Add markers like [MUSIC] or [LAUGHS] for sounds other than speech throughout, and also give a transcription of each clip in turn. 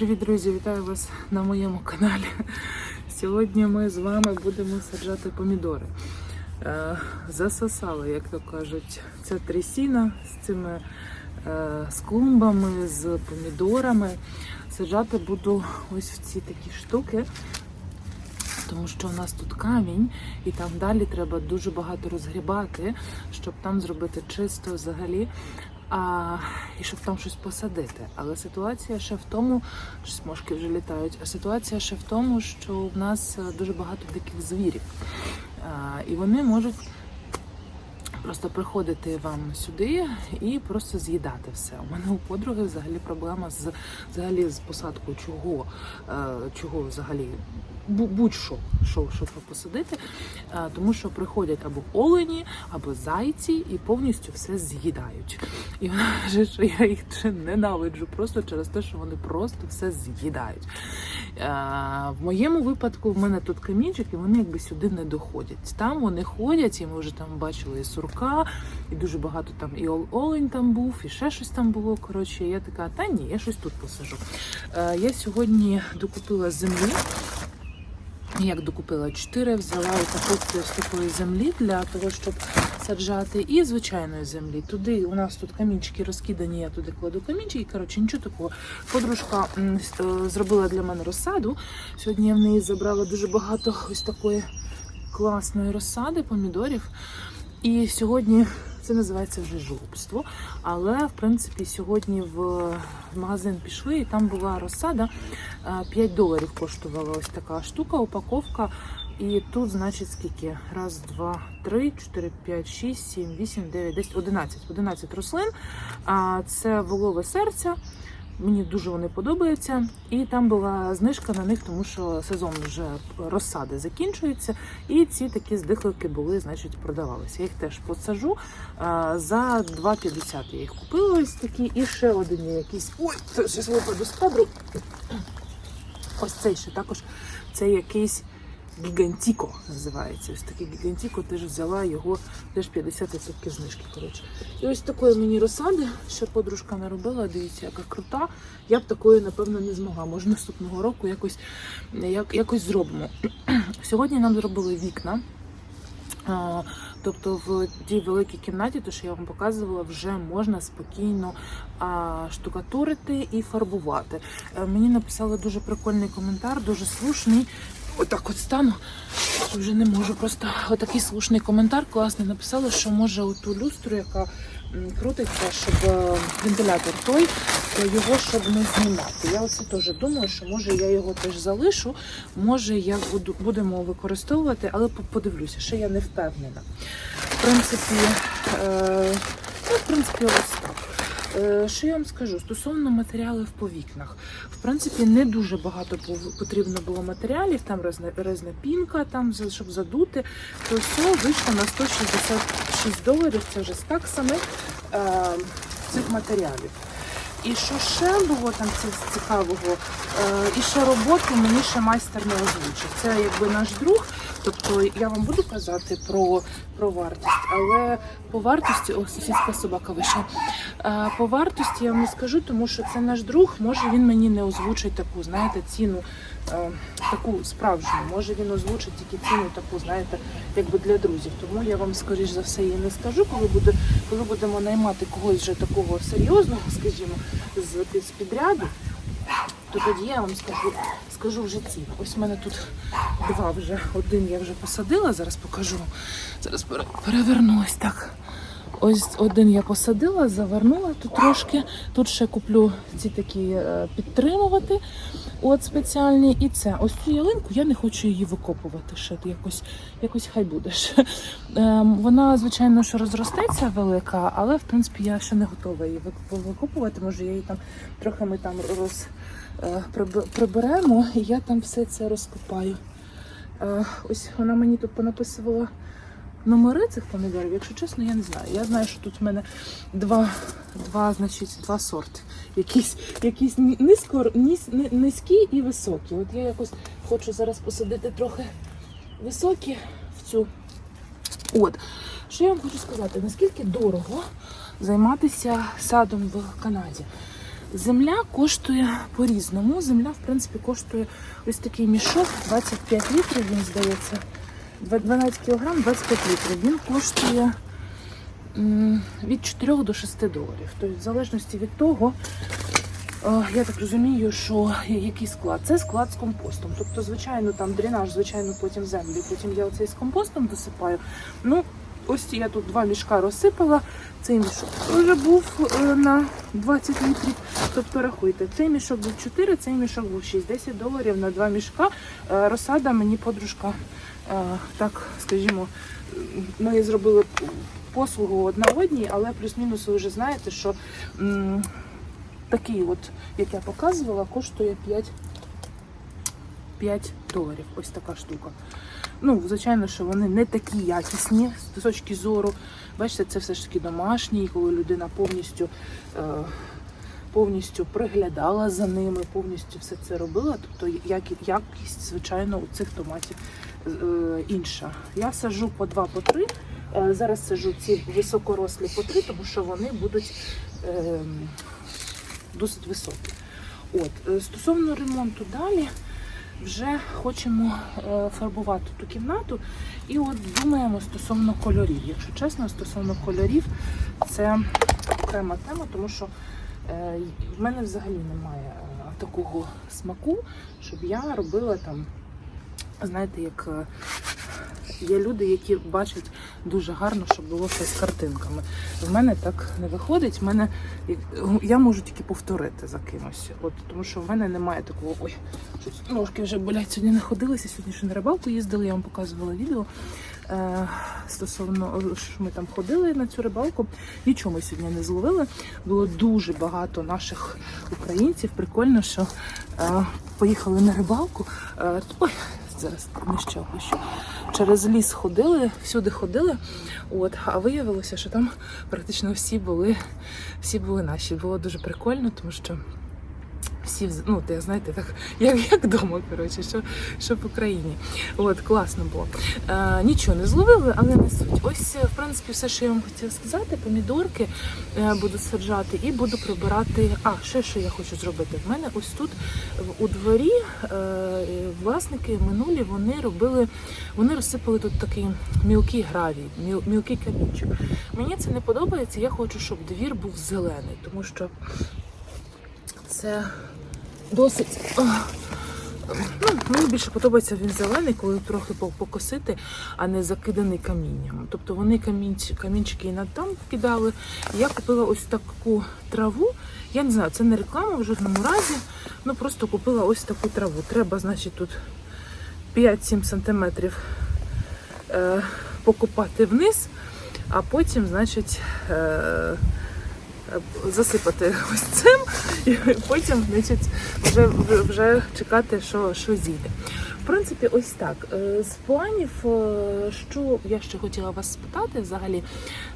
Привіт, друзі! Вітаю вас на моєму каналі. Сьогодні ми з вами будемо саджати помідори. Е, Засосала, як то кажуть, ця трясіна з цими е, з клумбами, з помідорами. Саджати буду ось в ці такі штуки, тому що у нас тут камінь, і там далі треба дуже багато розгрібати, щоб там зробити чисто взагалі. А, і щоб там щось посадити. Але ситуація ще в тому, що смужки вже літають. А ситуація ще в тому, що в нас е, дуже багато диких звірів. А, і вони можуть просто приходити вам сюди і просто з'їдати все. У мене у подруги взагалі проблема з взагалі з посадкою чого, е, чого взагалі будь-що, що, що посадити, тому що приходять або олені, або зайці і повністю все з'їдають. І вона каже, що я їх ненавиджу просто через те, що вони просто все з'їдають. В моєму випадку в мене тут камінчик, і вони якби сюди не доходять. Там вони ходять, і ми вже там бачили і сурка, і дуже багато там і олень там був, і ще щось там було. Коротше, я така, та ні, я щось тут посажу. Я сьогодні докупила землі. Як докупила чотири, взяла упаковку з такої землі для того, щоб саджати, і звичайної землі. Туди у нас тут камінчики розкидані, я туди кладу камінчики. Коротше, нічого такого. Подружка е, зробила для мене розсаду. Сьогодні я в неї забрала дуже багато ось такої класної розсади, помідорів. І сьогодні це називається вже жлобство. Але в принципі сьогодні в магазин пішли, і там була розсада. е, 5 доларів коштувала ось така штука, упаковка. І тут, значить, скільки? Раз, два, три, чотири, п'ять, шість, сім, вісім, дев'ять, десять, одинадцять. Одинадцять рослин. А це волове серця. Мені дуже вони подобаються. І там була знижка на них, тому що сезон вже розсади закінчується. І ці такі здихливки були, значить, продавалися. Я їх теж посажу. За 2,50 я їх купила ось такі. І ще один є якийсь. Ой, це щось випаду з кадру. Ось цей ще також. Це якийсь Гігантіко називається. Ось такий Гігантіко теж взяла його теж 50% знижки. Коротше. І ось такої мені розсади, що подружка наробила. Дивіться, яка крута. Я б такої, напевно, не змогла. Може, наступного року якось, як, якось зробимо. [CLEARS THROAT] Сьогодні нам зробили вікна. А, Тобто в тій великій кімнаті, то що я вам показувала, вже можна спокійно а, штукатурити і фарбувати. Е, Мені написали дуже прикольний коментар, дуже слушний. Отак от стану. Вже не можу. Просто отакий слушний коментар класний написали, що може оту люстру, яка крутиться, щоб е, вентилятор той, то його щоб не знімати. Я оце теж думаю, що може я його теж залишу, може я буду будемо використовувати, але подивлюся, ще я не впевнена. В принципі, е, ну, в принципі, ось так. Е, Що я вам скажу стосовно матеріалів по вікнах, в принципі, не дуже багато потрібно було матеріалів. Там резна пінка, там щоб задути. То все вийшло на 166 доларів. Це вже з таксами е, цих матеріалів. І що ще було там ці- цікавого? Е, і ще роботу мені ще майстер не озвучив. Це якби наш друг. Тобто я вам буду казати про, про вартість, але по вартості, о, сусідська собака вийшла. По вартості я вам не скажу, тому що це наш друг. Може він мені не озвучить таку, знаєте, ціну, е, таку справжню. Може він озвучить тільки ціну таку, знаєте, якби для друзів. Тому я вам скоріш за все її не скажу, коли буде, коли будемо наймати когось вже такого серйозного, скажімо, з підряду. То тоді я вам скажу, скажу вже ціну. Ось в мене тут два вже. Один я вже посадила, зараз покажу. Зараз перевернусь так. Ось один я посадила, завернула тут трошки. Тут ще куплю ці такі е, підтримувати. От спеціальні. І це. Ось цю ялинку я не хочу її викопувати. Ще якось, якось хай буде. ще. Ем, Вона, звичайно, що розростеться велика, але в принципі я ще не готова її викопувати. Може, я її там трохи ми там роз е, приберемо, і я там все це розкопаю. Е, Ось вона мені тут понаписувала номери цих помідорів. Якщо чесно, я не знаю. Я знаю, що тут в мене два, два, значить, два сорти. Якісь, якісь низько, низ, низькі і високі. От я якось хочу зараз посадити трохи високі в цю. От, що я вам хочу сказати, наскільки дорого займатися садом в Канаді. Земля коштує по-різному. Земля, в принципі, коштує ось такий мішок, 25 літрів, він здається. Два- 12 кг, 25 літрів. Він коштує від 4 до 6 доларів. Тобто, в залежності від того, е, я так розумію, що який склад. Це склад з компостом. Тобто, звичайно, там дренаж, звичайно, потім землю. Потім я оцей з компостом досипаю. Ну, ось я тут два мішка розсипала. Цей мішок вже був е, на 20 літрів. Тобто рахуйте, цей мішок був 4, цей мішок був 6. 10 доларів на два мішка. Е, Розсада мені подружка, е, так скажімо, ми зробили послугу одна одній, але плюс-мінус ви вже знаєте, що м, такий, от, як я показувала, коштує 5, 5 доларів. Ось така штука. Ну, звичайно, що вони не такі якісні з точки зору. Бачите, це все ж таки домашні, коли людина повністю, е, повністю приглядала за ними, повністю все це робила. Тобто які- якість, звичайно, у цих томатів е, інша. Я сажу по два, по три. Е, зараз сажу ці високорослі по три, тому що вони будуть е, досить високі. От, е, стосовно ремонту далі, вже хочемо е, фарбувати ту кімнату. І от думаємо стосовно кольорів. Якщо чесно, стосовно кольорів, це окрема тема, тому що е, в мене взагалі немає е, такого смаку, щоб я робила там, знаєте, як. Є люди, які бачать дуже гарно, щоб було все з картинками. В мене так не виходить. В мене я можу тільки повторити за кимось. От тому, що в мене немає такого. Ой, щось ножки вже болять. Сьогодні не ходилися. Сьогодні ще на рибалку їздили. Я вам показувала відео. Е, стосовно що ми там ходили на цю рибалку. Нічого ми сьогодні не зловили. Було дуже багато наших українців. Прикольно, що е, поїхали на рибалку. Е, ой, зараз не що, що. Через ліс ходили, всюди ходили. От, а виявилося, що там практично всі були, всі були наші. Було дуже прикольно, тому що всі, ну, ти знаєте, так [LAUGHS] як, як вдома, коротше, що, що в Україні. От, класно було. Е, нічого не зловили, але не суть. Ось, е, в принципі, все, що я вам хотіла сказати, помідорки е, буду саджати і буду прибирати. А, ще що я хочу зробити. В мене ось тут у дворі е, власники минулі вони робили, вони розсипали тут такий мілкий гравій, міл, мілкий камінчик. Мені це не подобається. Я хочу, щоб двір був зелений, тому що це досить. Ну, мені більше подобається він зелений, коли трохи покосити, а не закиданий камінням. Тобто вони камінчики, камінчики і над там кидали. Я купила ось таку траву. Я не знаю, це не реклама в жодному разі. Ну просто купила ось таку траву. Треба, значить, тут 5-7 сантиметрів е, покопати вниз, а потім, значить, е, засипати ось цим, і потім, значить, вже, вже, чекати, що, що зійде. В принципі, ось так. Е, З планів, е, що я ще хотіла вас спитати взагалі,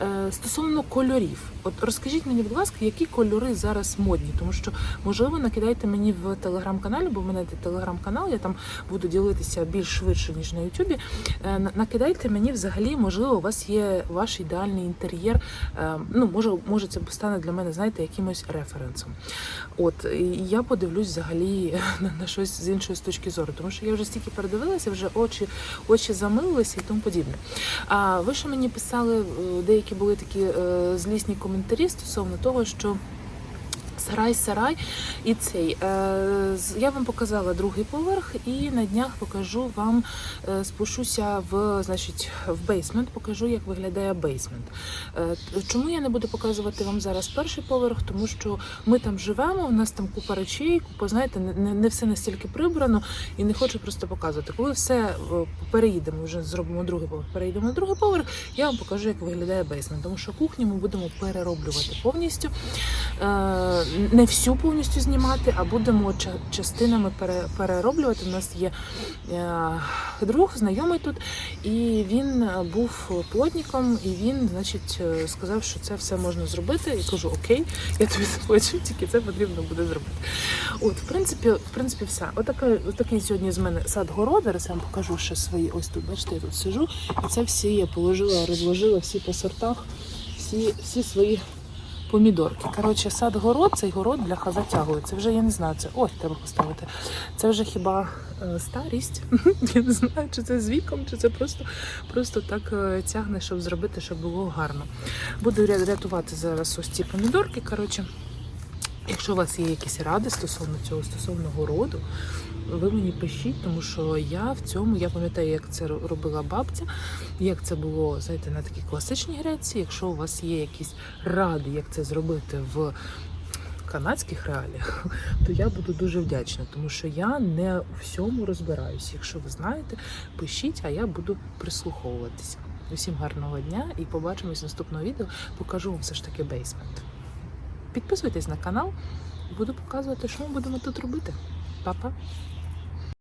е, стосовно кольорів. От розкажіть мені, будь ласка, які кольори зараз модні, тому що можливо накидайте мені в телеграм-каналі, бо в мене телеграм-канал, я там буду ділитися більш швидше ніж на Ютубі. Накидайте мені взагалі, можливо, у вас є ваш ідеальний інтер'єр. Ну, може, може, це стане для мене, знаєте, якимось референсом. От і я подивлюсь взагалі [LAUGHS] на щось з іншої точки зору, тому що я вже стільки передивилася, вже очі, очі замилилися і тому подібне. А ви ще мені писали, е, деякі були такі е, злісні коментарі стосовно того, що. Сарай, сарай і цей. Е, я вам показала другий поверх, і на днях покажу вам, е, спущуся в, значить, в бейсмент, покажу, як виглядає бейсмент. Чому я не буду показувати вам зараз перший поверх? Тому що ми там живемо, у нас там купа речей, купа, знаєте, не, не, все настільки прибрано, і не хочу просто показувати. Коли все е, переїдемо, вже зробимо другий поверх, переїдемо на другий поверх, я вам покажу, як виглядає бейсмент. Тому що кухню ми будемо перероблювати повністю. Не всю повністю знімати, а будемо частинами перероблювати. У нас є е, друг, знайомий тут, і він е, був плотником, і він, значить, е, сказав, що це все можна зробити. І кажу, окей, я тобі заплачу, тільки це потрібно буде зробити. От, в принципі, в принципі, все. Отака, отакий сьогодні з мене сад город. Зараз я вам покажу ще свої. Ось тут, бачите, я тут сижу. І це всі я положила, розложила всі по сортах, всі, всі свої помідорки. Коротше, сад город, цей город бляха затягує. Це вже я не знаю. Це ой, треба поставити. Це вже хіба е, старість. [LAUGHS] я не знаю, чи це з віком, чи це просто, просто так е, тягне, щоб зробити, щоб було гарно. Буду рятувати зараз ось ці помідорки. Коротше, якщо у вас є якісь ради стосовно цього, стосовно городу, ви мені пишіть, тому що я в цьому я пам'ятаю, як це робила бабця, як це було знаєте, на такій класичній Греції. Якщо у вас є якісь ради, як це зробити в канадських реаліях, [LAUGHS] то я буду дуже вдячна, тому що я не у всьому розбираюся. Якщо ви знаєте, пишіть, а я буду прислуховуватися. Усім гарного дня і побачимось в наступному відео. Покажу вам все ж таки бейсмент. Підписуйтесь на канал, буду показувати, що ми будемо тут робити. Па-па!